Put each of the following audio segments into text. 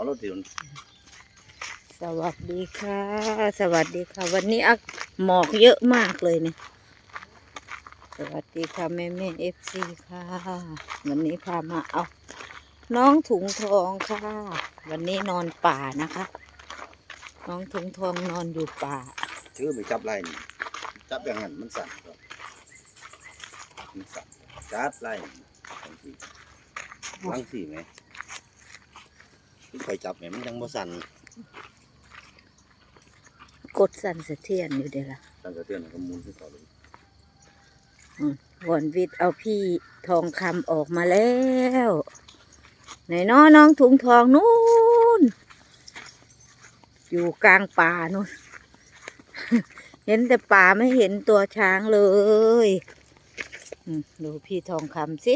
เอารถเดี๋ยวสวัสดีค่ะ สวัสดีค่ะ วันนี้อะหมอกเยอะมากเลยเนี่ย สวัสดีค่ะแม่แม่เอฟซีค่ะ วันนี้พามาเอา น้องถุงทองค่ะ วันนี้นอนป่านะคะ น้องถุงทองนอนอยู่ป่า ชื่อไปจับไรนี่จับอย่างนั้นมันสั่นครับมันสั่นจับไรนี่บางทีบางทีไหมที่ คอยจับเนี่ยมันยังบ่สั่นกดสั่นสะเทือนอยู่เดี๋ยวละสั่นสะเทือนก็มูลขึ้นต่อเลยวอนวิทย์เอาพี่ทองคำออกมาแล้วไหนน้อน้องถุงทองนู่น อยู่กลางป่านู่น เห็นแต่ป่าไม่เห็นตัวช้างเลยอืมดูพี่ทองคำสิ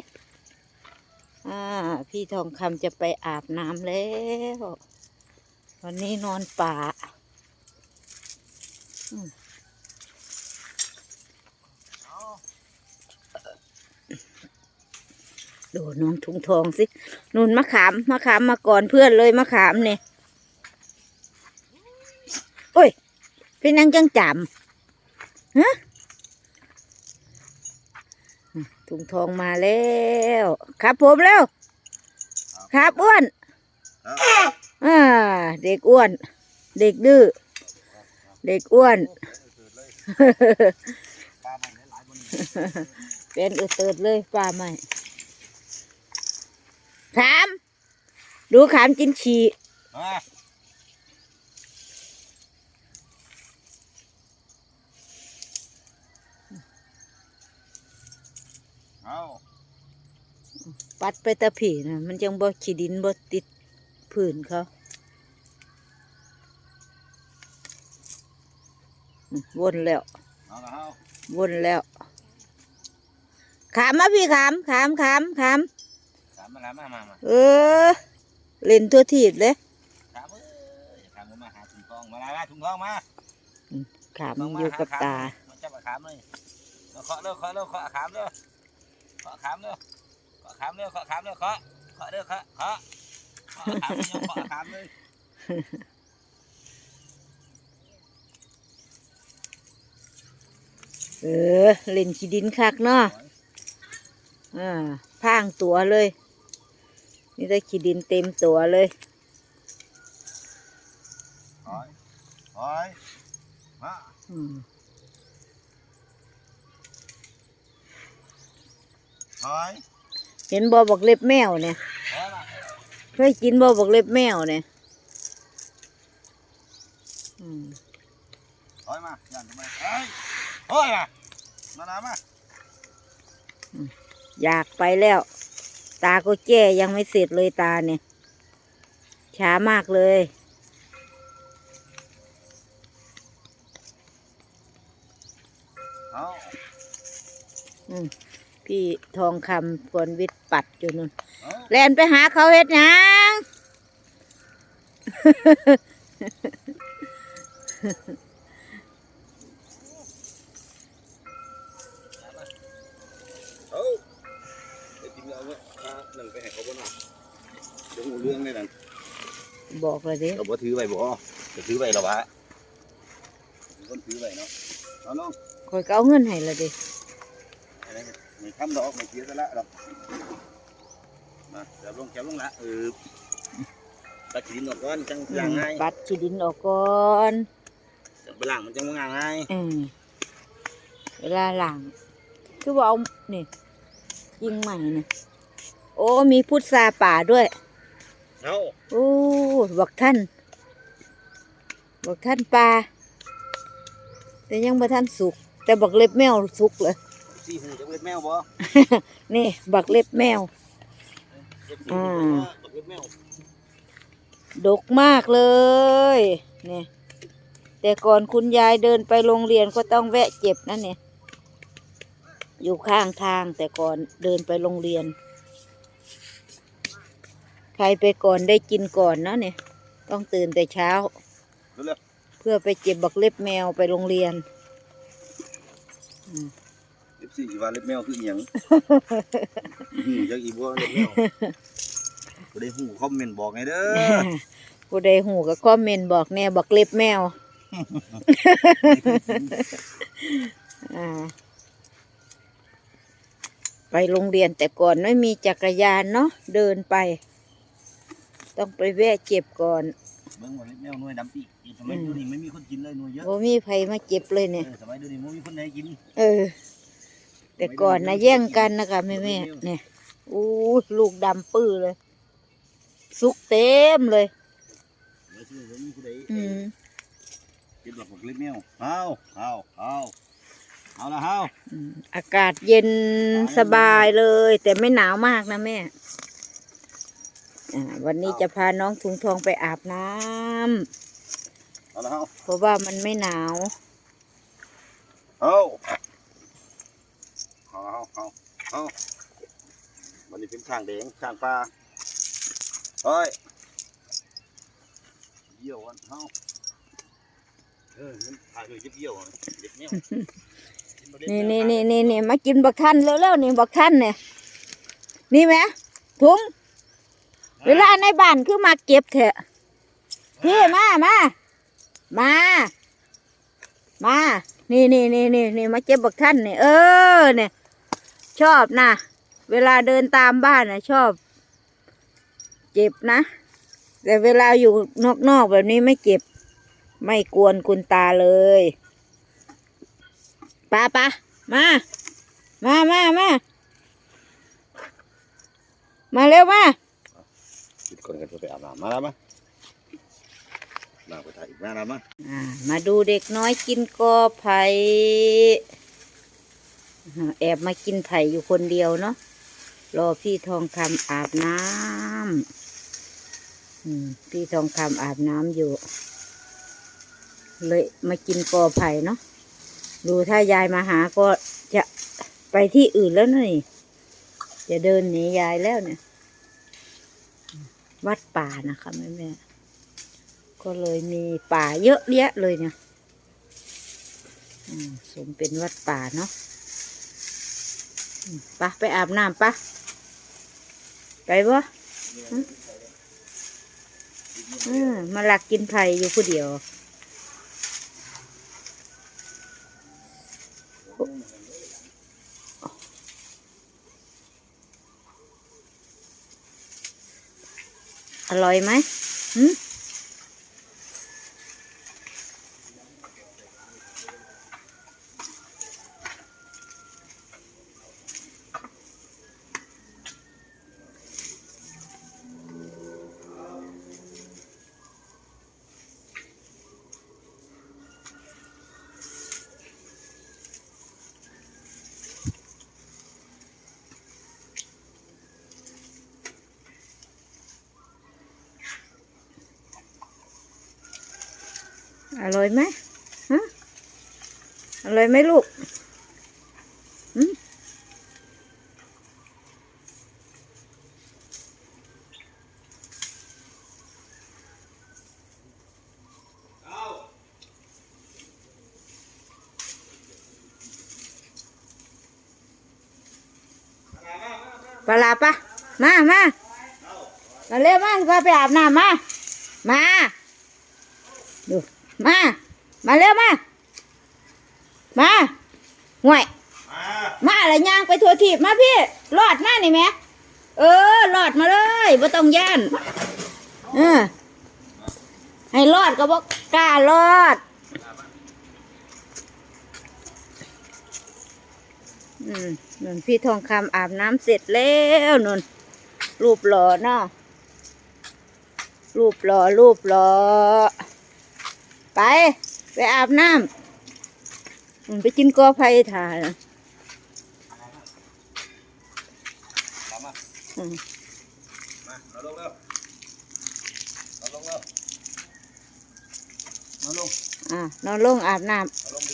อ่า พี่ทองคำจะไปอาบน้ำแล้ว วันนี้นอนป่าดูน้องถุงทองสินุ่นมะขามมะขามมาก่อนเพื่อนเลยมะขามเนี่ยโอ้ยพี่นังจังจำฮะ ถุงทองมาแล้ว ครับผมแล้ว ครับอ้วนอ่าเด็กอ้วน เด็กดื้อเด็กอ้วนปลาใหม่หลายๆบนเป็นอุเติดเลยป้าไม่ขาม ดูขามกินฉี่ เอาปัดไปแตะผีนะมันจังบ่ขี้ดินบ่ติดผื่นเขาอืมวนแล้วเอาละเอาวนแล้ว ขามมาพี่ขาม ขามขามขามสามมาแล้วมามามาเออ เล่นตัวถีบเลยถามเอ้ยถามมาหาถุงทองมาแล้วมาถุงทองมาขามอยู่กับตามาจับขามเลยมาเคาะเร็วเคาะเร็วเคาะขามเร็ว เคาะขามเร็วเคาะขามเร็วเคาะขามเร็วเคาะเคาะเร็วเคาะเคาะเคาะขามเร็วเคาะขามเลยเออ เล่นขี้ดินคักเนาะอ่าพรางตัวเลย นี่ได้ขี้ดินเต็มตัวเลยถอยถอยมา อืม ถอย เห็นบอบอกเล็บแมวเนี่ยถอยมาเคยกินบอบอกเล็บแมวเนี่ยอืมถอยมาย่านทำไมเฮ้ยถอยมามาแล้วมาอยากไปแล้ว ตาก็แก้ยังไม่เสร็จเลยตาเนี่ย ช้ามากเลยเอาอืม พี่ทองคำพวนวิทย์ปัดอยู่นู่นเอาแลนไปหาเขาเฮ็ดหยังเอาไปกินเอาเว้ยอ่าหนึ่งไปให้เขาบ่หน่อยเดี๋ยวหูเรื่องเลยนั่นบอกเลยดิเราบ่ถือไว้บ่จะถือไว้หรอวะมีคนถือไว้เนาะเอาลงคอยก็เอาเงินให้ละดิอะไรเนี่ย ไม่ทำดอกไม่เสียสละหรอกมาเดี๋ยวลงแถวลงละเออตัดดินออกก่อนจังล้างง่ายปัดขี้ดินออกก่อนไปล้างมันจังว่าง่ายอืมเวลาหลังคือว่าเอานี่ยิงใหม่เนี่ยโอ้มีพุทราป่าด้วยเอาโอ้บอกท่านบอกท่านปลาแต่ยังบ่ท่านสุก แต่บอกเล็บแมวสุกเลย สี่หูจะเล็ดแมวบ่นี่ บักเล็บแมวเล็ดอ่าเล็ดแมวดกมากเลยเนี่ยแต่ก่อนคุณยายเดินไปโรงเรียนก็ต้องแวะเจ็บนั่นเนี่ยอยู่ข้างทางแต่ก่อนเดินไปโรงเรียน ใครไปก่อนได้กินก่อนนะเนี่ย ต้องตื่นแต่เช้าเร็วเพื่อไปเจ็บบักเล็บแมวไปโรงเรียนๆเล็บ สี่ว่าเล็บแมวคืออีหยังอืมจักอีบ่เล็บแมวผู้ใดฮู้คอมเมนต์บอกไงเด้อผู้ใดหูก็คอมเมนต์บอกแน่บอกเล็บแมวอ่าไปโรงเรียนแต่ก่อนไม่มีจักรยานเนาะเดินไป ต้องไปแวะเจ็บก่อนเบิ่งว่าเล็บแมวหน่วยดำปีอีกสมัยเดี๋ยวนี้ไม่มีคนกินเลยหน่วยเยอะโอ้มีไผมาเจ็บเลยเนี่ยเออสมัยเดี๋ยวนี้ไม่มีคนไหนกิน เออ แต่ก่อนนะแย่งกันนะคะแม่แม่ๆเนี่ยอู้ลูกดำปื้อเลย สุกเต็มเลยไม่ซื้อบ่มีผู้ใดอืมกินหลักบอกเล็บแมวเอาเอาเอาเอาละเฮาอืมอากาศเย็นสบายเลย แต่ไม่หนาวมากนะแม่อ่าวันนี้จะพาน้องถุงทองไปอาบน้ำเอาละเฮาเพราะว่ามันไม่หนาว เอา เอาเอาเอาวันนี้เป็นช่างแดงช่างปลาเฮ้ยเยี่ยววันเฮาเออมันถ่ายเลยเยี่ยวอะเด็กแมวกิบ่ได้นี่นี่นี่นี่นี่มากินบักท่านเร็วๆนี่บักท่านเนี่ยนี่ไหมถุงเวลาในบ้านคือมาเก็บเถอะพี่มามามามา นี่นี่นี่นี่นี่มาเก็บบักท่านเนี่ยเออเนี่ย ชอบนะ เวลาเดินตามบ้านนะชอบ เจ็บนะ แต่เวลาอยู่นอกๆแบบนี้ไม่เจ็บ ไม่กวนคุณตาเลยปาปามา มามามามาเร็วมาคิดคนกันจะไปอาบน้ำมาแล้วมั้ยน้ำไปถ่ายอีกมาแล้วมั้ยอ่ามาดูเด็กน้อยกินกอไผ่อ่า แอบมากินไผ่อยู่คนเดียวเนาะรอพี่ทองคำอาบน้ำพี่ทองคำอาบน้ำอยู่ เลยมากินกอไผ่เนาะดูถ้ายายมาหาก็จะไปที่อื่นแล้วนี่จะเดินหนียายแล้วเนี่ย วัดป่านะคะแม่แม่ก็เลยมีป่าเยอะแยะเลยเนี่ยสมเป็นวัดป่าเนาะ ปะไปอาบน้ำปะไปบ่อืมมาหลักกินไผ่อยู่ผู้เดียว อร่อยไหมหืม อร่อยไหมฮะอร่อยไหมลูกหืมปลาปะมามามาเร็วมาพาไปอาบน้ำมา มา มา มาเร็วมา มาห่วย มาอะไรย่างไปทัวทีบมาพี่รอดมานี่แหม่เออรอดมาเลยบ่ต้องย่านเออให้รอดก็บอกกล้ารอดอืมนุ่นพี่ทองคำอาบน้ำเสร็จแล้วนุ่นรูปหล่อเนาะรูปหล่อรูปหล่อ ไป ไปอาบน้ำอืมไปกินกอไผ่ถ่ายเอามาอืมมาเราลงเร็วเราลงเร็วมาลงอะนอนลงอาบน้มาลงดีำ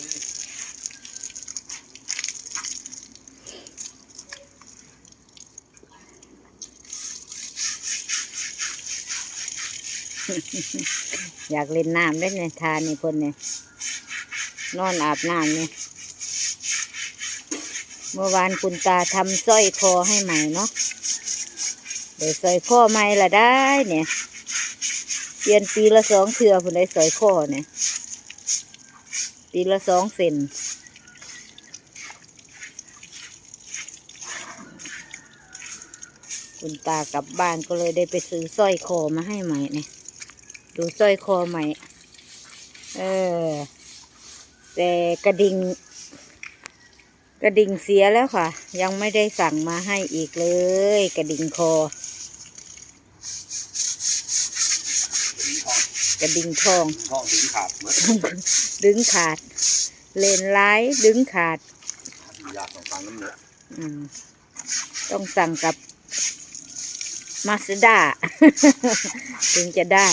อยากเล่นน้ำได้เนี่ยทานนี่คนเนี่ยนอนอาบน้ำเนี่ยเมื่อวานคุณตาทำสร้อยคอให้ใหม่เนาะได้ใส่ข้อยคอใหม่ละได้เนี่ยเปลี่ยนปีละสองเทือผมได้ใส่ข้อเนี่ยปีละสองเซนคุณตากลับบ้านก็เลยได้ไปซื้อสร้อยคอมาให้ใหม่เนี่ย ดูสร้อยคอใหม่ เออ แต่กระดิ่ง กระดิ่งเสียแล้วค่ะ ยังไม่ได้สั่งมาให้อีกเลย กระดิ่งคอ กระดิ่งทอง ห้องถึงขาดเหมือนดึงขาด เลนร้ายดึงขาด อยากต้องฟังน้ำเนื้ออืมต้องสั่งกับ มาสด้าถึงจะได้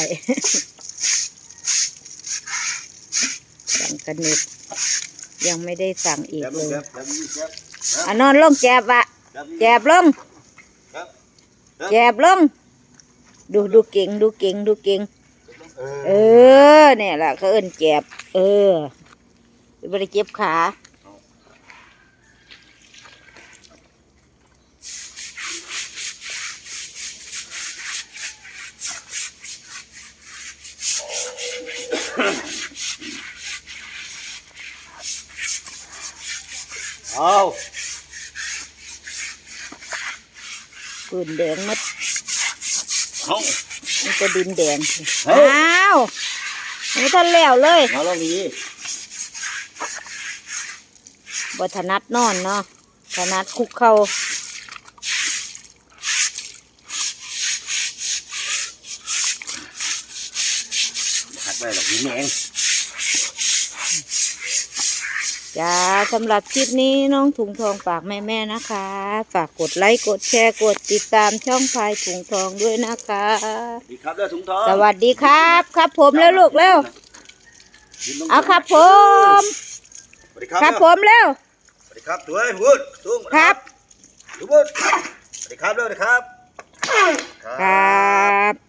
สั่งกระเน็ตยังไม่ได้สั่งอีกแจ๊บเลยแจ๊บแจ๊บนี่แจ๊บอะนอนลงแจบอะแจ๊บนี่แจบลงครับแจบลง ดูดูเก่งดูเก่งดูเก่งเอเอออเนี่ยแหละเขาเอิ้นแจบ เออไม่ได้เจ็บขาเอา ปืน แดงมัดเอามันจะดินแดงเฮ้อ้ายวไม่ทันแล้วเลยเอาลองดีบ่ถนัดนอนเนาะถนัดคุกเข่าหักไปหรอกนี่เอง จ้าสำหรับคลิปนี้น้องถุงทองฝากแม่ๆนะคะ ฝากกดไลค์กดแชร์กดติดตามช่องพายถุงทองด้วยนะคะ ดีครับเด้อถุงทองสวัสดีครับ ครับผมแล้วลูกเร็วเอาครับผม สวัสดีครับครับผมเร็วสวัสดีครับตัวพูดสูงครับพูดสวัสดีครับเด้อสวัสดีครับ ครับ